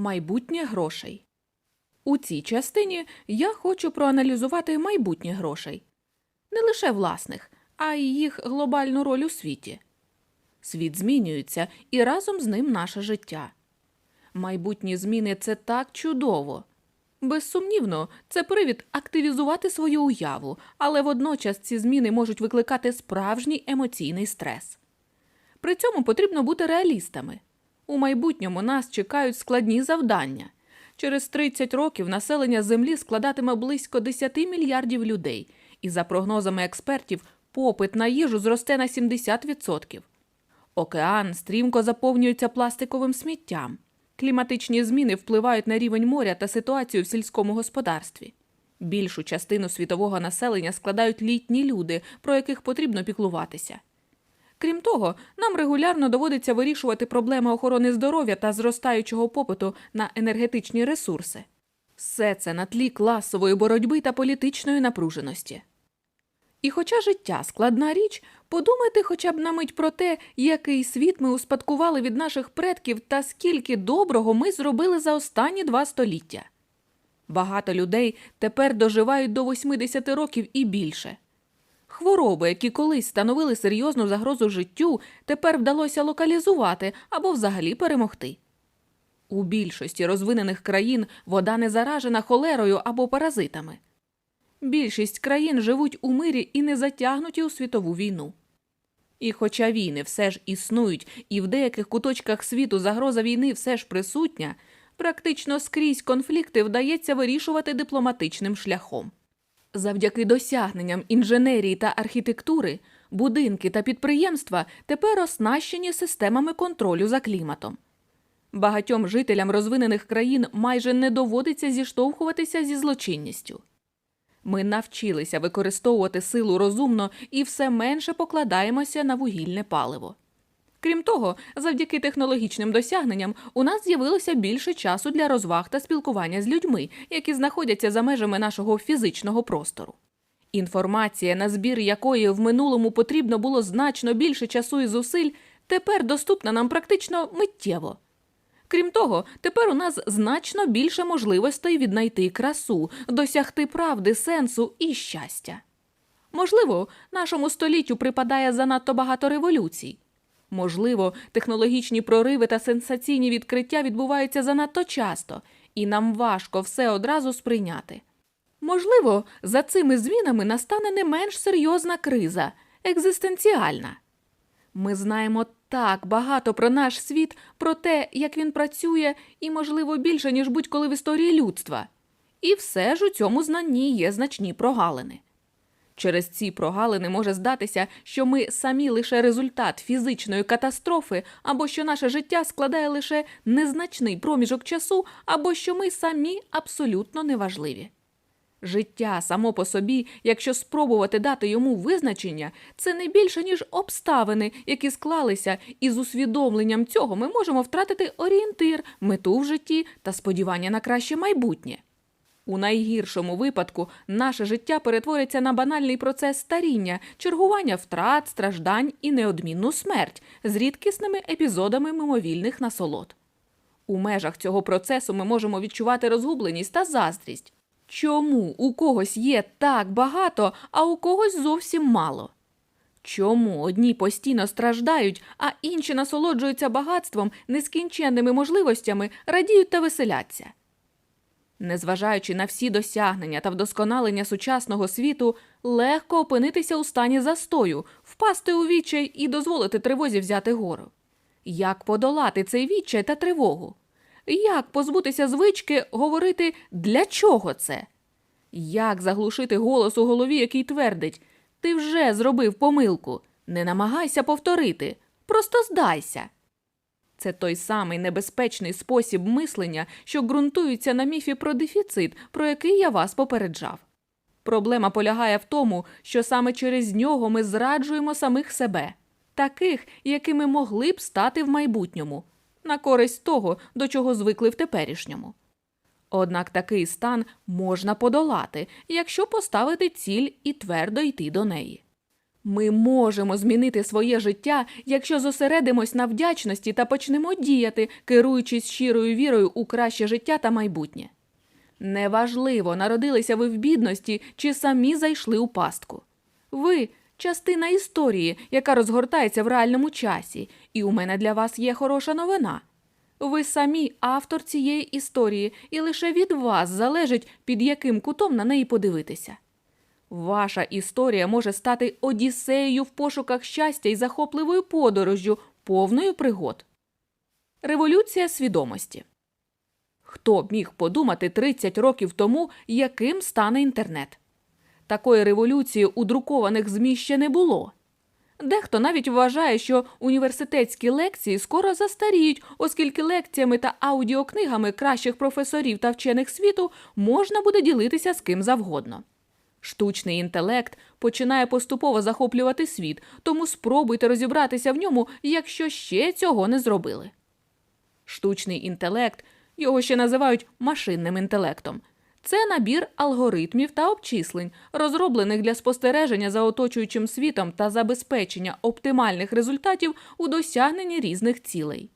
Майбутнє грошей. У цій частині я хочу проаналізувати майбутнє грошей. Не лише власних, а й їх глобальну роль у світі. Світ змінюється, і разом з ним наше життя. Майбутні зміни це так чудово. Безсумнівно, це привід активізувати свою уяву, але водночас ці зміни можуть викликати справжній емоційний стрес. При цьому потрібно бути реалістами. У майбутньому нас чекають складні завдання. Через 30 років населення Землі складатиме близько 10 мільярдів людей, і за прогнозами експертів, попит на їжу зросте на 70%. Океан стрімко заповнюється пластиковим сміттям. Кліматичні зміни впливають на рівень моря та ситуацію в сільському господарстві. Більшу частину світового населення складають літні люди, про яких потрібно піклуватися. Крім того, нам регулярно доводиться вирішувати проблеми охорони здоров'я та зростаючого попиту на енергетичні ресурси. Все це на тлі класової боротьби та політичної напруженості. І хоча життя складна річ, подумайте хоча б на мить про те, який світ ми успадкували від наших предків та скільки доброго ми зробили за останні два століття. Багато людей тепер доживають до 80 років і більше. Хвороби, які колись становили серйозну загрозу життю, тепер вдалося локалізувати або взагалі перемогти. У більшості розвинених країн вода не заражена холерою або паразитами. Більшість країн живуть у мирі і не затягнуті у світову війну. І хоча війни все ж існують, і в деяких куточках світу загроза війни все ж присутня, практично скрізь конфлікти вдається вирішувати дипломатичним шляхом. Завдяки досягненням інженерії та архітектури будинки та підприємства тепер оснащені системами контролю за кліматом. Багатьом жителям розвинених країн майже не доводиться зіштовхуватися зі злочинністю. Ми навчилися використовувати силу розумно і все менше покладаємося на вугільне паливо. Крім того, завдяки технологічним досягненням у нас з'явилося більше часу для розваг та спілкування з людьми, які знаходяться за межами нашого фізичного простору. Інформація, на збір якої в минулому потрібно було значно більше часу і зусиль, тепер доступна нам практично миттєво. Крім того, тепер у нас значно більше можливостей віднайти красу, досягти правди, сенсу і щастя. Можливо, нашому століттю припадає занадто багато революцій. Можливо, технологічні прориви та сенсаційні відкриття відбуваються занадто часто, і нам важко все одразу сприйняти. Можливо, за цими змінами настане не менш серйозна криза екзистенціальна. Ми знаємо так багато про наш світ, про те, як він працює, і, можливо, більше, ніж будь-коли в історії людства. І все ж у цьому знанні є значні прогалини. Через ці прогалини може здатися, що ми самі лише результат фізичної катастрофи, або що наше життя складає лише незначний проміжок часу, або що ми самі абсолютно неважливі. Життя само по собі, якщо спробувати дати йому визначення, це не більше, ніж обставини, які склалися, і з усвідомленням цього ми можемо втратити орієнтир, мету в житті та сподівання на краще майбутнє. У найгіршому випадку наше життя перетвориться на банальний процес старіння, чергування втрат, страждань і неодмінну смерть з рідкісними епізодами мимовільних насолод. У межах цього процесу ми можемо відчувати розгубленість та заздрість. Чому у когось є так багато, а у когось зовсім мало? Чому одні постійно страждають, а інші насолоджуються багатством, нескінченними можливостями, радіють та веселяться? Незважаючи на всі досягнення та вдосконалення сучасного світу, легко опинитися у стані застою, впасти у відчай і дозволити тривозі взяти гору. Як подолати цей відчай та тривогу? Як позбутися звички говорити для чого це? Як заглушити голос у голові, який твердить Ти вже зробив помилку, не намагайся повторити, просто здайся. Це той самий небезпечний спосіб мислення, що ґрунтується на міфі про дефіцит, про який я вас попереджав. Проблема полягає в тому, що саме через нього ми зраджуємо самих себе, таких, якими могли б стати в майбутньому, на користь того, до чого звикли в теперішньому. Однак такий стан можна подолати, якщо поставити ціль і твердо йти до неї. Ми можемо змінити своє життя, якщо зосередимось на вдячності та почнемо діяти, керуючись щирою вірою у краще життя та майбутнє. Неважливо, народилися ви в бідності чи самі зайшли у пастку. Ви частина історії, яка розгортається в реальному часі, і у мене для вас є хороша новина. Ви самі автор цієї історії, і лише від вас залежить, під яким кутом на неї подивитися. Ваша історія може стати одіссеєю в пошуках щастя і захопливою подорожжю, повною пригод. Революція свідомості. Хто б міг подумати 30 років тому, яким стане інтернет? Такої революції у друкованих ЗМІ ще не було. Дехто навіть вважає, що університетські лекції скоро застаріють, оскільки лекціями та аудіокнигами кращих професорів та вчених світу можна буде ділитися з ким завгодно. Штучний інтелект починає поступово захоплювати світ, тому спробуйте розібратися в ньому, якщо ще цього не зробили. Штучний інтелект, його ще називають машинним інтелектом. Це набір алгоритмів та обчислень, розроблених для спостереження за оточуючим світом та забезпечення оптимальних результатів у досягненні різних цілей.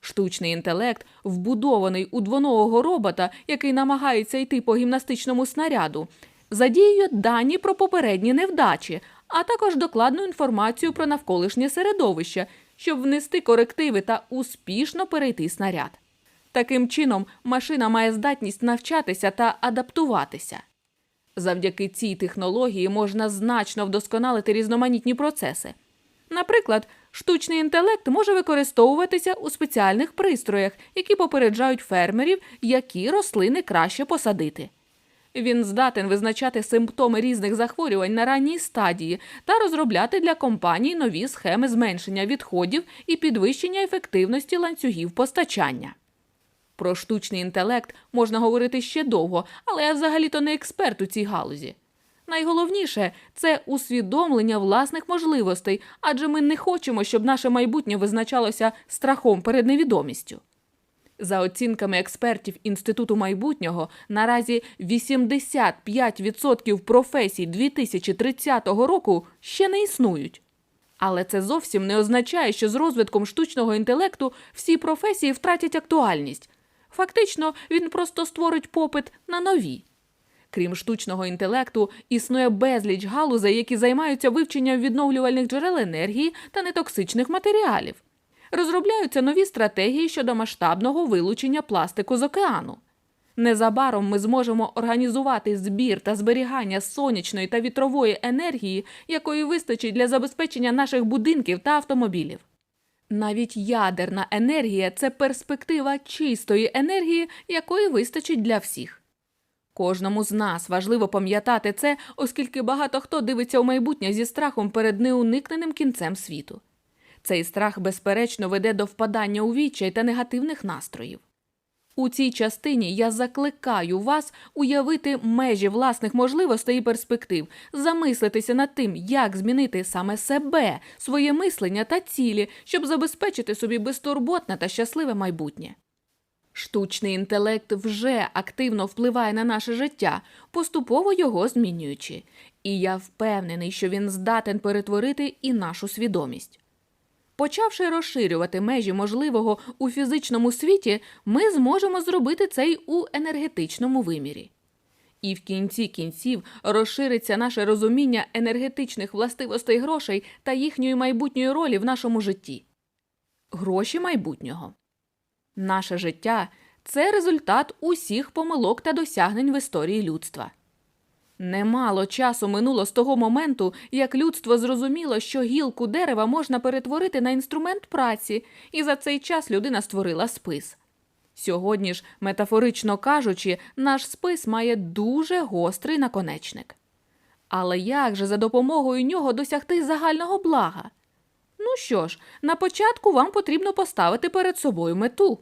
Штучний інтелект, вбудований у двоногого робота, який намагається йти по гімнастичному снаряду, задіює дані про попередні невдачі, а також докладну інформацію про навколишнє середовище, щоб внести корективи та успішно перейти снаряд. Таким чином, машина має здатність навчатися та адаптуватися. Завдяки цій технології можна значно вдосконалити різноманітні процеси. Наприклад, штучний інтелект може використовуватися у спеціальних пристроях, які попереджають фермерів, які рослини краще посадити. Він здатен визначати симптоми різних захворювань на ранній стадії та розробляти для компаній нові схеми зменшення відходів і підвищення ефективності ланцюгів постачання. Про штучний інтелект можна говорити ще довго, але я взагалі-то не експерт у цій галузі. Найголовніше це усвідомлення власних можливостей, адже ми не хочемо, щоб наше майбутнє визначалося страхом перед невідомістю. За оцінками експертів Інституту майбутнього, наразі 85% професій 2030 року ще не існують. Але це зовсім не означає, що з розвитком штучного інтелекту всі професії втратять актуальність. Фактично, він просто створить попит на нові. Крім штучного інтелекту, існує безліч галузей, які займаються вивченням відновлювальних джерел енергії та нетоксичних матеріалів. Розробляються нові стратегії щодо масштабного вилучення пластику з океану. Незабаром ми зможемо організувати збір та зберігання сонячної та вітрової енергії, якої вистачить для забезпечення наших будинків та автомобілів. Навіть ядерна енергія це перспектива чистої енергії, якої вистачить для всіх. Кожному з нас важливо пам'ятати це, оскільки багато хто дивиться у майбутнє зі страхом перед неуникненим кінцем світу. Цей страх, безперечно, веде до впадання у відчай та негативних настроїв. У цій частині я закликаю вас уявити межі власних можливостей і перспектив, замислитися над тим, як змінити саме себе, своє мислення та цілі, щоб забезпечити собі безтурботне та щасливе майбутнє. Штучний інтелект вже активно впливає на наше життя, поступово його змінюючи, і я впевнений, що він здатен перетворити і нашу свідомість. Почавши розширювати межі можливого у фізичному світі, ми зможемо зробити це й у енергетичному вимірі. І в кінці кінців розшириться наше розуміння енергетичних властивостей грошей та їхньої майбутньої ролі в нашому житті. Гроші майбутнього. Наше життя це результат усіх помилок та досягнень в історії людства. Немало часу минуло з того моменту, як людство зрозуміло, що гілку дерева можна перетворити на інструмент праці, і за цей час людина створила спис. Сьогодні ж, метафорично кажучи, наш спис має дуже гострий наконечник. Але як же за допомогою нього досягти загального блага? Ну що ж, на початку вам потрібно поставити перед собою мету.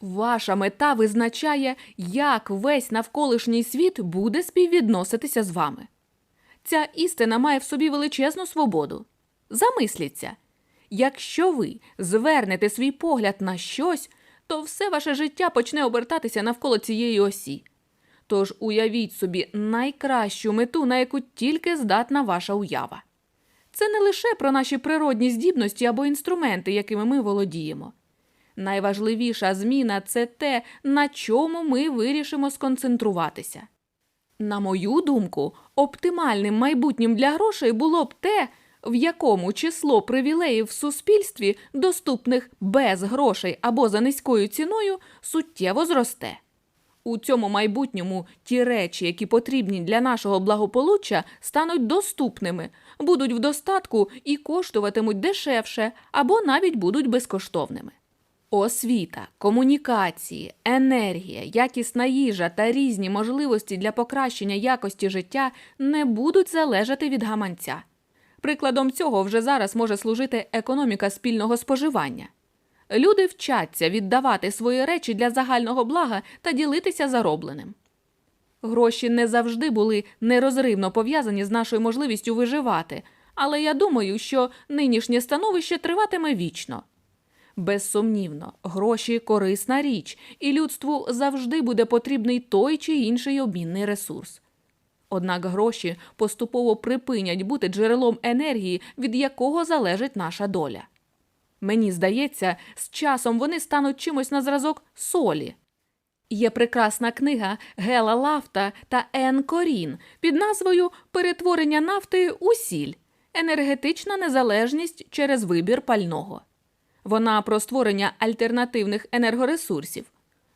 Ваша мета визначає, як весь навколишній світ буде співвідноситися з вами. Ця істина має в собі величезну свободу. Замисліться, якщо ви звернете свій погляд на щось, то все ваше життя почне обертатися навколо цієї осі. Тож уявіть собі найкращу мету, на яку тільки здатна ваша уява. це не лише про наші природні здібності або інструменти, якими ми володіємо. Найважливіша зміна це те, на чому ми вирішимо сконцентруватися. На мою думку, оптимальним майбутнім для грошей було б те, в якому число привілеїв в суспільстві, доступних без грошей або за низькою ціною, суттєво зросте. У цьому майбутньому ті речі, які потрібні для нашого благополуччя, стануть доступними, будуть в достатку і коштуватимуть дешевше або навіть будуть безкоштовними. Освіта, комунікації, енергія, якісна їжа та різні можливості для покращення якості життя не будуть залежати від гаманця. Прикладом цього вже зараз може служити економіка спільного споживання. Люди вчаться віддавати свої речі для загального блага та ділитися заробленим. Гроші не завжди були нерозривно пов'язані з нашою можливістю виживати, але я думаю, що нинішнє становище триватиме вічно. Безсумнівно, гроші корисна річ, і людству завжди буде потрібний той чи інший обмінний ресурс. Однак гроші поступово припинять бути джерелом енергії, від якого залежить наша доля. Мені здається, з часом вони стануть чимось на зразок солі. Є прекрасна книга Гела Лафта та Ен Корін під назвою Перетворення нафти у сіль енергетична незалежність через вибір пального. Вона про створення альтернативних енергоресурсів.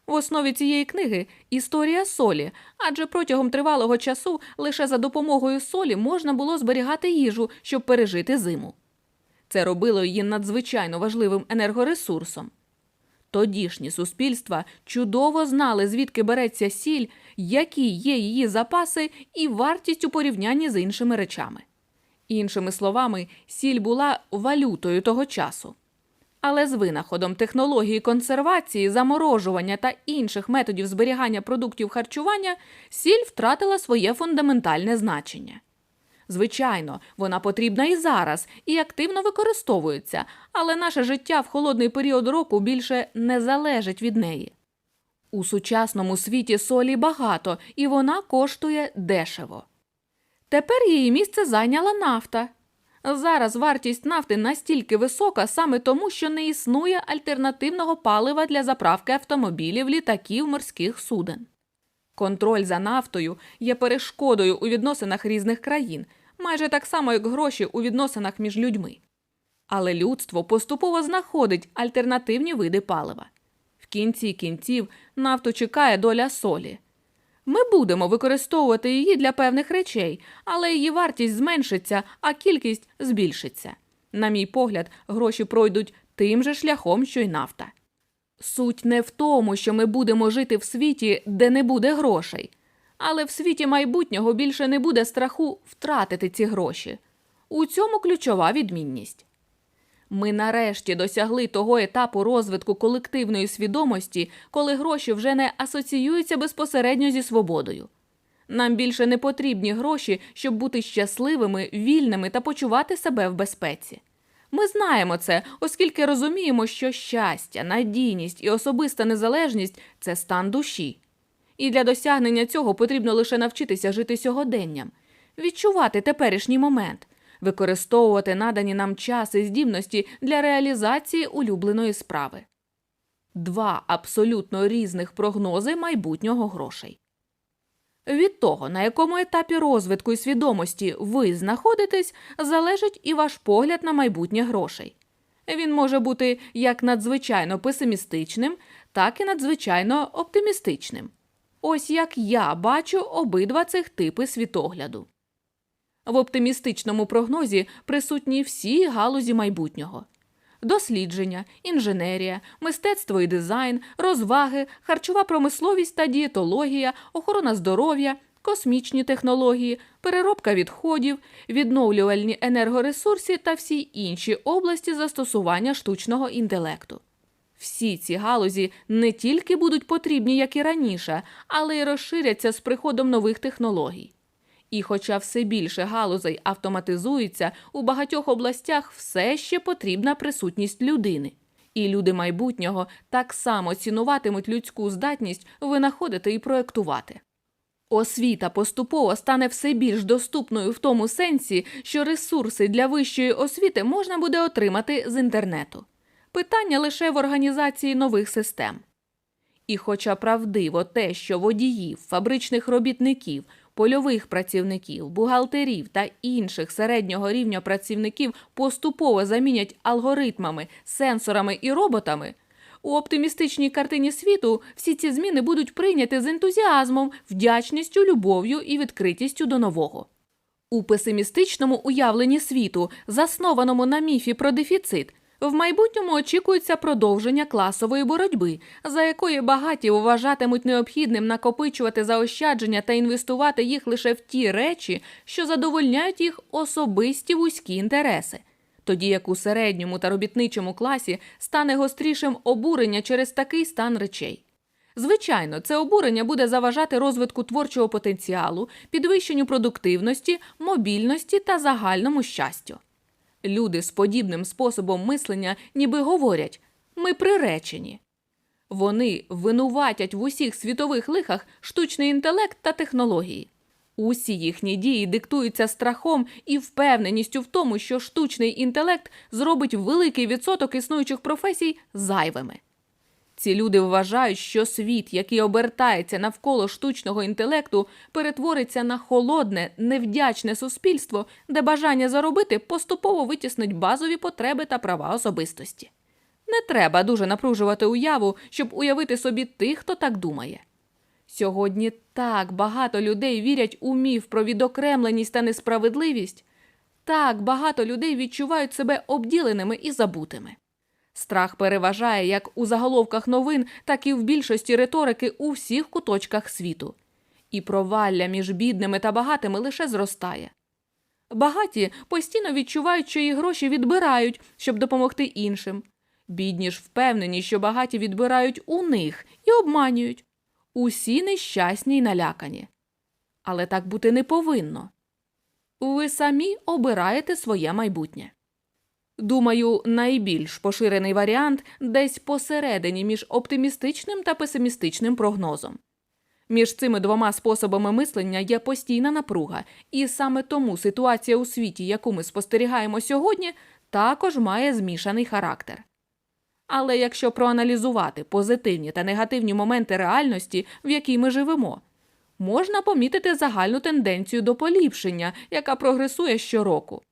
В основі цієї книги історія солі, адже протягом тривалого часу лише за допомогою солі можна було зберігати їжу, щоб пережити зиму. Це робило її надзвичайно важливим енергоресурсом. Тодішні суспільства чудово знали, звідки береться сіль, які є її запаси і вартість у порівнянні з іншими речами. Іншими словами, сіль була валютою того часу. Але з винаходом технології консервації, заморожування та інших методів зберігання продуктів харчування сіль втратила своє фундаментальне значення. Звичайно, вона потрібна і зараз, і активно використовується, але наше життя в холодний період року більше не залежить від неї. У сучасному світі солі багато, і вона коштує дешево. Тепер її місце зайняла нафта. Зараз вартість нафти настільки висока саме тому, що не існує альтернативного палива для заправки автомобілів, літаків, морських суден. Контроль за нафтою є перешкодою у відносинах різних країн, майже так само, як гроші у відносинах між людьми. Але людство поступово знаходить альтернативні види палива. В кінці кінців нафту чекає доля солі. Ми будемо використовувати її для певних речей, але її вартість зменшиться, а кількість збільшиться. На мій погляд, гроші пройдуть тим же шляхом, що й нафта. Суть не в тому, що ми будемо жити в світі, де не буде грошей, але в світі майбутнього більше не буде страху втратити ці гроші. У цьому ключова відмінність. Ми нарешті досягли того етапу розвитку колективної свідомості, коли гроші вже не асоціюються безпосередньо зі свободою. Нам більше не потрібні гроші, щоб бути щасливими, вільними та почувати себе в безпеці. Ми знаємо це, оскільки розуміємо, що щастя, надійність і особиста незалежність це стан душі. І для досягнення цього потрібно лише навчитися жити сьогоденням, відчувати теперішній момент, використовувати надані нам час і здібності для реалізації улюбленої справи. Два абсолютно різних прогнози майбутнього грошей. Від того, на якому етапі розвитку і свідомості ви знаходитесь, залежить і ваш погляд на майбутнє грошей. Він може бути як надзвичайно песимістичним, так і надзвичайно оптимістичним. Ось як я бачу обидва цих типи світогляду. В оптимістичному прогнозі присутні всі галузі майбутнього: дослідження, інженерія, мистецтво і дизайн, розваги, харчова промисловість та дієтологія, охорона здоров'я, космічні технології, переробка відходів, відновлювальні енергоресурси та всі інші області застосування штучного інтелекту. Всі ці галузі не тільки будуть потрібні, як і раніше, але й розширяться з приходом нових технологій. І хоча все більше галузей автоматизується, у багатьох областях все ще потрібна присутність людини. І люди майбутнього так само цінуватимуть людську здатність винаходити і проектувати. Освіта поступово стане все більш доступною в тому сенсі, що ресурси для вищої освіти можна буде отримати з інтернету. Питання лише в організації нових систем. І хоча правдиво те, що водіїв, фабричних робітників, польових працівників, бухгалтерів та інших середнього рівня працівників поступово замінять алгоритмами, сенсорами і роботами, у оптимістичній картині світу всі ці зміни будуть прийняті з ентузіазмом, вдячністю, любов'ю і відкритістю до нового. У песимістичному уявленні світу, заснованому на міфі про дефіцит, в майбутньому очікується продовження класової боротьби, за якої багаті вважатимуть необхідним накопичувати заощадження та інвестувати їх лише в ті речі, що задовольняють їх особисті вузькі інтереси. Тоді як у середньому та робітничому класі стане гострішим обурення через такий стан речей. Звичайно, це обурення буде заважати розвитку творчого потенціалу, підвищенню продуктивності, мобільності та загальному щастю. Люди з подібним способом мислення ніби говорять ми приречені. Вони винуватять в усіх світових лихах штучний інтелект та технології. Усі їхні дії диктуються страхом і впевненістю в тому, що штучний інтелект зробить великий відсоток існуючих професій зайвими. Ці люди вважають, що світ, який обертається навколо штучного інтелекту, перетвориться на холодне, невдячне суспільство, де бажання заробити поступово витіснить базові потреби та права особистості. Не треба дуже напружувати уяву, щоб уявити собі тих, хто так думає. Сьогодні так багато людей вірять у міф про відокремленість та несправедливість, так багато людей відчувають себе обділеними і забутими. Страх переважає як у заголовках новин, так і в більшості риторики у всіх куточках світу. І провалля між бідними та багатими лише зростає. Багаті постійно відчувають, що їх гроші відбирають, щоб допомогти іншим. Бідні ж впевнені, що багаті відбирають у них і обманюють. Усі нещасні й налякані. Але так бути не повинно. Ви самі обираєте своє майбутнє. Думаю, найбільш поширений варіант десь посередині між оптимістичним та песимістичним прогнозом. Між цими двома способами мислення є постійна напруга, і саме тому ситуація у світі, яку ми спостерігаємо сьогодні, також має змішаний характер. Але якщо проаналізувати позитивні та негативні моменти реальності, в якій ми живемо, можна помітити загальну тенденцію до поліпшення, яка прогресує щороку.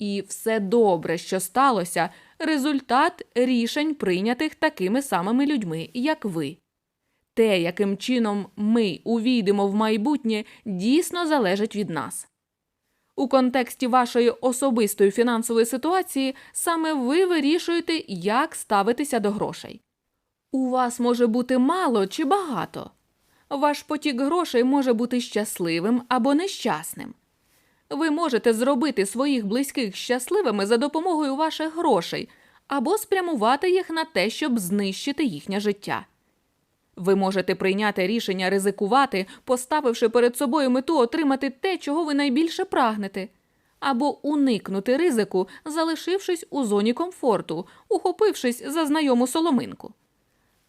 І все добре, що сталося, результат рішень, прийнятих такими самими людьми, як ви. Те, яким чином ми увійдемо в майбутнє, дійсно залежить від нас. У контексті вашої особистої фінансової ситуації саме ви вирішуєте, як ставитися до грошей. У вас може бути мало чи багато. Ваш потік грошей може бути щасливим або нещасним. Ви можете зробити своїх близьких щасливими за допомогою ваших грошей або спрямувати їх на те, щоб знищити їхнє життя. Ви можете прийняти рішення ризикувати, поставивши перед собою мету отримати те, чого ви найбільше прагнете, або уникнути ризику, залишившись у зоні комфорту, ухопившись за знайому соломинку.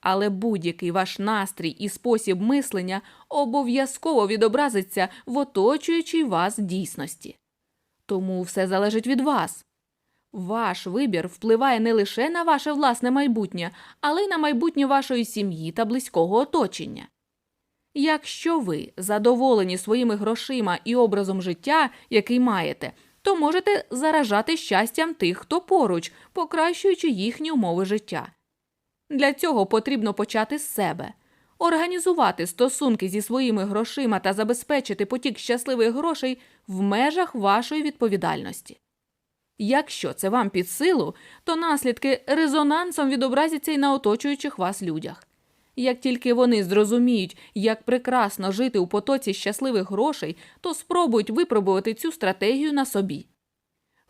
Але будь-який ваш настрій і спосіб мислення обов'язково відобразиться в оточуючій вас дійсності. Тому все залежить від вас. Ваш вибір впливає не лише на ваше власне майбутнє, але й на майбутнє вашої сім'ї та близького оточення. Якщо ви задоволені своїми грошима і образом життя, який маєте, то можете заражати щастям тих, хто поруч, покращуючи їхні умови життя. Для цього потрібно почати з себе, організувати стосунки зі своїми грошима та забезпечити потік щасливих грошей в межах вашої відповідальності. Якщо це вам під силу, то наслідки резонансом відобразяться й на оточуючих вас людях. Як тільки вони зрозуміють, як прекрасно жити у потоці щасливих грошей, то спробують випробувати цю стратегію на собі.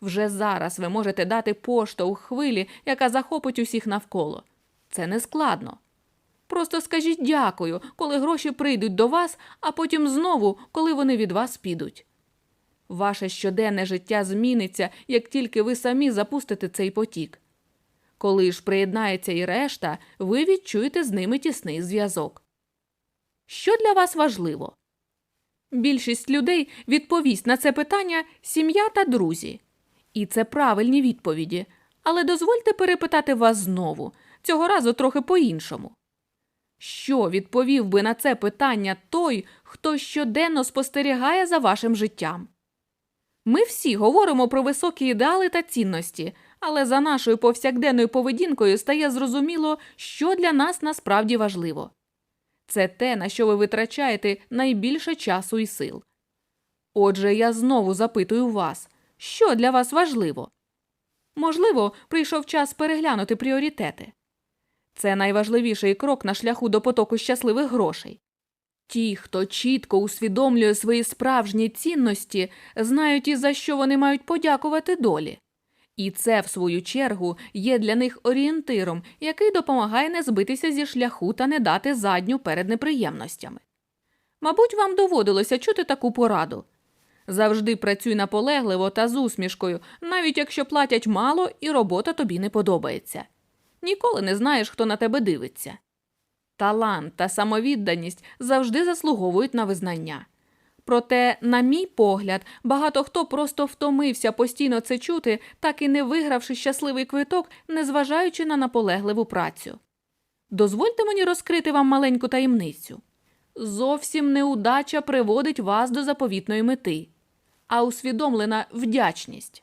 Вже зараз ви можете дати поштовх хвилі, яка захопить усіх навколо. Це не складно. Просто скажіть дякую, коли гроші прийдуть до вас, а потім знову, коли вони від вас підуть. Ваше щоденне життя зміниться, як тільки ви самі запустите цей потік. Коли ж приєднається і решта, ви відчуєте з ними тісний зв'язок. Що для вас важливо? Більшість людей відповість на це питання сім'я та друзі. І це правильні відповіді. Але дозвольте перепитати вас знову, цього разу трохи по-іншому. Що відповів би на це питання той, хто щоденно спостерігає за вашим життям? Ми всі говоримо про високі ідеали та цінності, але за нашою повсякденною поведінкою стає зрозуміло, що для нас насправді важливо. Це те, на що ви витрачаєте найбільше часу і сил. Отже, я знову запитую вас, що для вас важливо? Можливо, прийшов час переглянути пріоритети. Це найважливіший крок на шляху до потоку щасливих грошей. Ті, хто чітко усвідомлює свої справжні цінності, знають і за що вони мають подякувати долі. І це, в свою чергу, є для них орієнтиром, який допомагає не збитися зі шляху та не дати задню перед неприємностями. Мабуть, вам доводилося чути таку пораду. Завжди працюй наполегливо та з усмішкою, навіть якщо платять мало і робота тобі не подобається. Ніколи не знаєш, хто на тебе дивиться. Талант та самовідданість завжди заслуговують на визнання. Проте, на мій погляд, багато хто просто втомився постійно це чути, так і не вигравши щасливий квиток, незважаючи на наполегливу працю. Дозвольте мені розкрити вам маленьку таємницю. Зовсім неудача приводить вас до заповітної мети, а усвідомлена вдячність.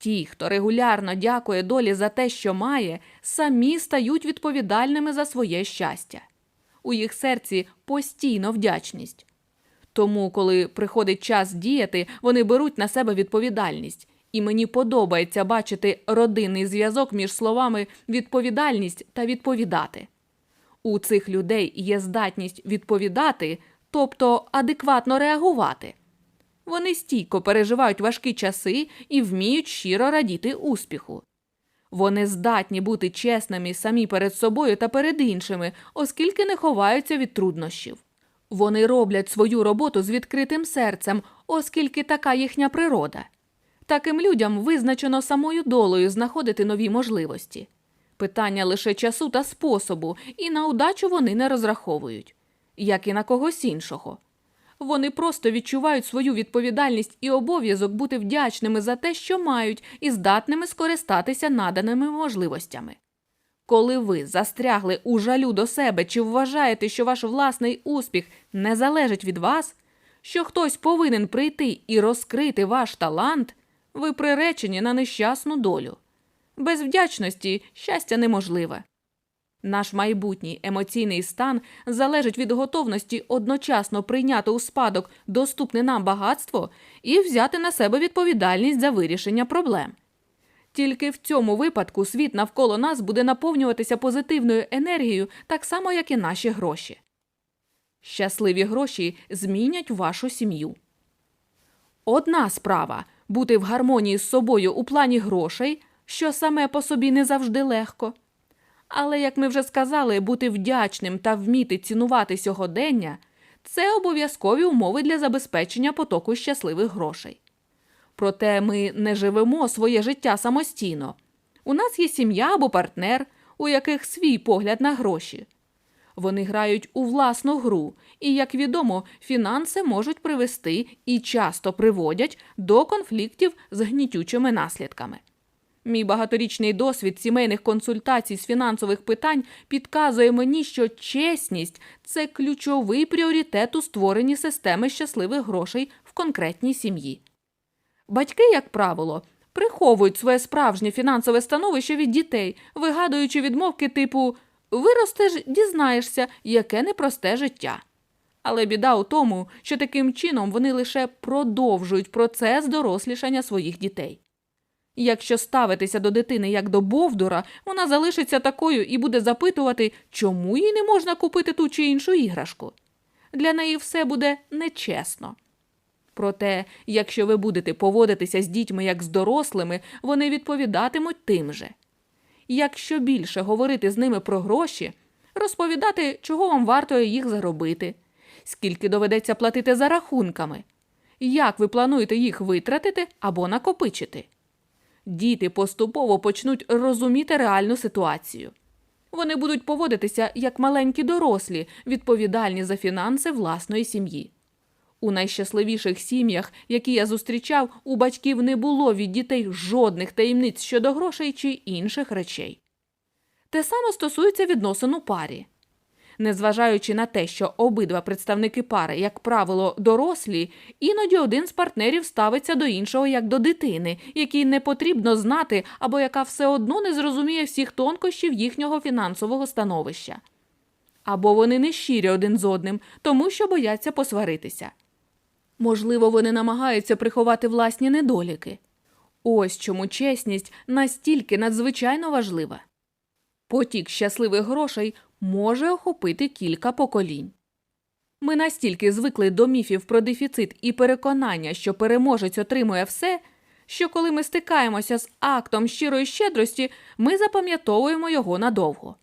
Ті, хто регулярно дякує долі за те, що має, самі стають відповідальними за своє щастя. У їх серці постійно вдячність. Тому, коли приходить час діяти, вони беруть на себе відповідальність. І мені подобається бачити родинний зв'язок між словами відповідальність та відповідати. У цих людей є здатність відповідати, тобто адекватно реагувати. Вони стійко переживають важкі часи і вміють щиро радіти успіху. Вони здатні бути чесними самі перед собою та перед іншими, оскільки не ховаються від труднощів. Вони роблять свою роботу з відкритим серцем, оскільки така їхня природа. Таким людям визначено самою долею знаходити нові можливості. Питання лише часу та способу, і на удачу вони не розраховують, як і на когось іншого. Вони просто відчувають свою відповідальність і обов'язок бути вдячними за те, що мають, і здатними скористатися наданими можливостями. Коли ви застрягли у жалю до себе чи вважаєте, що ваш власний успіх не залежить від вас, що хтось повинен прийти і розкрити ваш талант, ви приречені на нещасну долю. Без вдячності щастя неможливе. Наш майбутній емоційний стан залежить від готовності одночасно прийняти у спадок доступне нам багатство і взяти на себе відповідальність за вирішення проблем. Тільки в цьому випадку світ навколо нас буде наповнюватися позитивною енергією, так само, як і наші гроші. Щасливі гроші змінять вашу сім'ю. Одна справа бути в гармонії з собою у плані грошей, що саме по собі не завжди легко. Але, як ми вже сказали, бути вдячним та вміти цінувати сьогодення це обов'язкові умови для забезпечення потоку щасливих грошей. Проте ми не живемо своє життя самостійно. У нас є сім'я або партнер, у яких свій погляд на гроші. Вони грають у власну гру, і, як відомо, фінанси можуть привести і часто приводять до конфліктів з гнітючими наслідками. Мій багаторічний досвід сімейних консультацій з фінансових питань підказує мені, що чесність це ключовий пріоритет у створенні системи щасливих грошей в конкретній сім'ї. Батьки, як правило, приховують своє справжнє фінансове становище від дітей, вигадуючи відмовки типу виростеш, дізнаєшся, яке непросте життя. Але біда у тому, що таким чином вони лише продовжують процес дорослішання своїх дітей. Якщо ставитися до дитини як до бовдура, вона залишиться такою і буде запитувати, чому їй не можна купити ту чи іншу іграшку. Для неї все буде нечесно. Проте, якщо ви будете поводитися з дітьми як з дорослими, вони відповідатимуть тим же. Якщо більше говорити з ними про гроші, розповідати, чого вам варто їх заробити, скільки доведеться платити за рахунками, як ви плануєте їх витратити або накопичити. Діти поступово почнуть розуміти реальну ситуацію. Вони будуть поводитися як маленькі дорослі, відповідальні за фінанси власної сім'ї. У найщасливіших сім'ях, які я зустрічав, у батьків не було від дітей жодних таємниць щодо грошей чи інших речей. Те саме стосується відносин у парі. Незважаючи на те, що обидва представники пари, як правило, дорослі, іноді один з партнерів ставиться до іншого як до дитини, якій не потрібно знати або яка все одно не зрозуміє всіх тонкощів їхнього фінансового становища. Або вони не щирі один з одним, тому що бояться посваритися. Можливо, вони намагаються приховати власні недоліки. Ось чому чесність настільки надзвичайно важлива. Потік щасливих грошей може охопити кілька поколінь. Ми настільки звикли до міфів про дефіцит і переконання, що переможець отримує все, що коли ми стикаємося з актом щирої щедрості, ми запам'ятовуємо його надовго.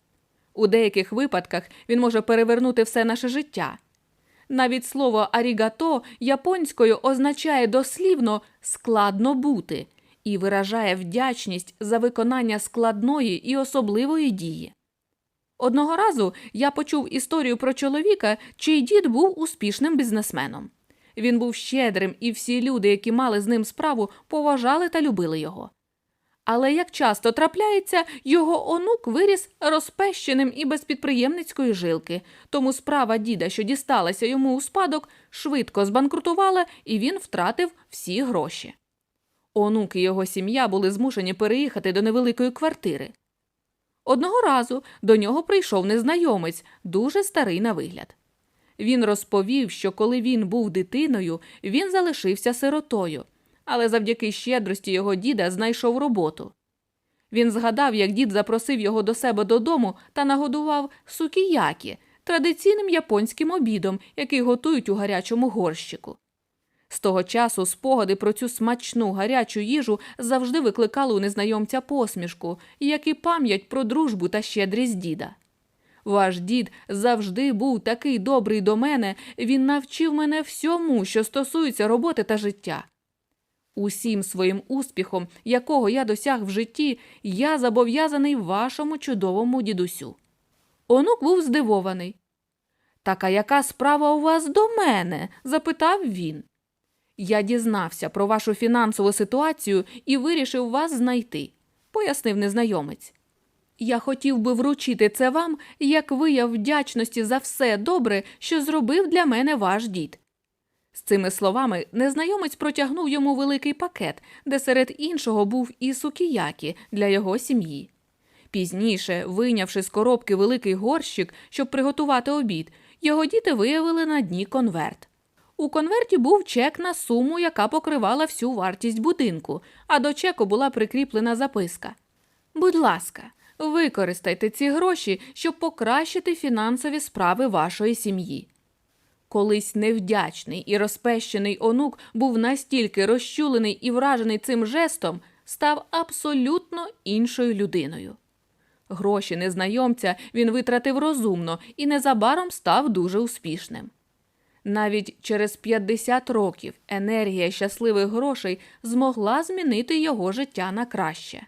У деяких випадках він може перевернути все наше життя. Навіть слово арігато японською означає дослівно складно бути і виражає вдячність за виконання складної і особливої дії. Одного разу я почув історію про чоловіка, чий дід був успішним бізнесменом. Він був щедрим, і всі люди, які мали з ним справу, поважали та любили його. Але як часто трапляється, його онук виріс розпещеним і без підприємницької жилки, тому справа діда, що дісталася йому у спадок, швидко збанкрутувала, і він втратив всі гроші. Онук і його сім'я були змушені переїхати до невеликої квартири. Одного разу до нього прийшов незнайомець, дуже старий на вигляд. Він розповів, що коли він був дитиною, він залишився сиротою, але завдяки щедрості його діда знайшов роботу. Він згадав, як дід запросив його до себе додому та нагодував сукіякі, традиційним японським обідом, який готують у гарячому горщику. З того часу спогади про цю смачну гарячу їжу завжди викликали у незнайомця посмішку, як і пам'ять про дружбу та щедрість діда. Ваш дід завжди був такий добрий до мене, він навчив мене всьому, що стосується роботи та життя. Усім своїм успіхом, якого я досяг в житті, я зобов'язаний вашому чудовому дідусю. Онук був здивований. Так а яка справа у вас до мене? запитав він. Я дізнався про вашу фінансову ситуацію і вирішив вас знайти, пояснив незнайомець. Я хотів би вручити це вам як вияв вдячності за все добре, що зробив для мене ваш дід. З цими словами незнайомець протягнув йому великий пакет, де серед іншого був і сукіякі для його сім'ї. Пізніше, вийнявши з коробки великий горщик, щоб приготувати обід, його діти виявили на дні конверт. У конверті був чек на суму, яка покривала всю вартість будинку, а до чеку була прикріплена записка. Будь ласка, використайте ці гроші, щоб покращити фінансові справи вашої сім'ї. Колись невдячний і розпещений онук був настільки розчулений і вражений цим жестом, став абсолютно іншою людиною. Гроші незнайомця він витратив розумно і незабаром став дуже успішним. Навіть через 50 років енергія щасливих грошей змогла змінити його життя на краще.